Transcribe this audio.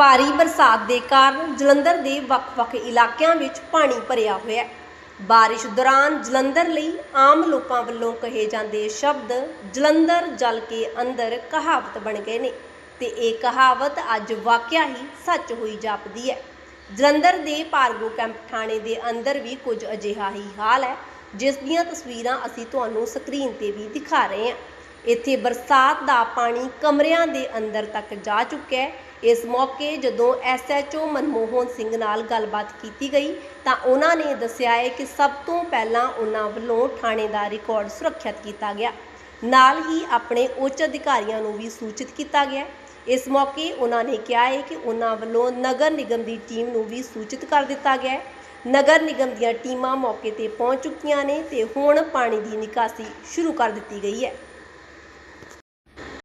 ਭਾਰੀ ਬਰਸਾਤ ਦੇ ਕਾਰਨ ਜਲੰਧਰ ਦੇ ਵੱਖ-ਵੱਖ ਇਲਾਕਿਆਂ ਵਿੱਚ ਪਾਣੀ ਭਰਿਆ ਹੋਇਆ ਹੈ। ਬਾਰਿਸ਼ ਦੌਰਾਨ ਜਲੰਧਰ ਲਈ ਆਮ ਲੋਕਾਂ ਵੱਲੋਂ ਕਹੇ ਜਾਂਦੇ ਸ਼ਬਦ ਜਲੰਧਰ ਜਲ ਕੇ ਅੰਦਰ ਕਹਾਵਤ ਬਣ ਗਏ ਨੇ ਤੇ ਇਹ ਕਹਾਵਤ ਅੱਜ ਵਾਕਿਆ ਹੀ ਸੱਚ ਹੋਈ ਜਾਪਦੀ ਹੈ। ਜਲੰਧਰ ਦੇ ਭਾਰਗੋ ਕੈਂਪ ਥਾਣੇ ਦੇ ਅੰਦਰ ਵੀ ਕੁਝ ਅਜਿਹਾ ਹੀ ਹਾਲ ਹੈ, ਜਿਸ ਦੀਆਂ ਤਸਵੀਰਾਂ ਅਸੀਂ ਤੁਹਾਨੂੰ ਸਕਰੀਨ ਤੇ ਵੀ ਦਿਖਾ ਰਹੇ ਹਾਂ। ਇੱਥੇ ਬਰਸਾਤ ਦਾ ਪਾਣੀ ਕਮਰਿਆਂ ਦੇ ਅੰਦਰ ਤੱਕ ਜਾ ਚੁੱਕਿਆ ਹੈ। ਇਸ ਮੌਕੇ ਜਦੋਂ ਐਸਐਚਓ ਮਨਮੋਹਨ ਸਿੰਘ ਨਾਲ ਗੱਲਬਾਤ ਕੀਤੀ ਗਈ, ਤਾਂ ਉਹਨਾਂ ਨੇ ਦੱਸਿਆ ਹੈ ਕਿ ਸਭ ਤੋਂ ਪਹਿਲਾਂ ਉਹਨਾਂ ਵੱਲੋਂ ਥਾਣੇ ਦਾ ਰਿਕਾਰਡ ਸੁਰੱਖਿਅਤ ਕੀਤਾ ਗਿਆ। ਨਾਲ ਹੀ ਆਪਣੇ ਉੱਚ ਅਧਿਕਾਰੀਆਂ ਨੂੰ ਵੀ ਸੂਚਿਤ ਕੀਤਾ ਗਿਆ ਇਸ ਮੌਕੇ ਉਹਨਾਂ ਨੇ ਕਿਹਾ ਹੈ ਕਿ ਉਹਨਾਂ ਵੱਲੋਂ ਨਗਰ ਨਿਗਮ ਦੀ ਟੀਮ ਨੂੰ ਵੀ ਸੂਚਿਤ ਕਰ ਦਿੱਤਾ ਗਿਆ ਹੈ। ਨਗਰ ਨਿਗਮ ਦੀਆਂ ਟੀਮਾਂ ਮੌਕੇ ਤੇ ਪਹੁੰਚ ਚੁੱਕੀਆਂ ਨੇ ਤੇ ਹੁਣ ਪਾਣੀ ਦੀ ਨਿਕਾਸੀ ਸ਼ੁਰੂ ਕਰ ਦਿੱਤੀ ਗਈ ਹੈ।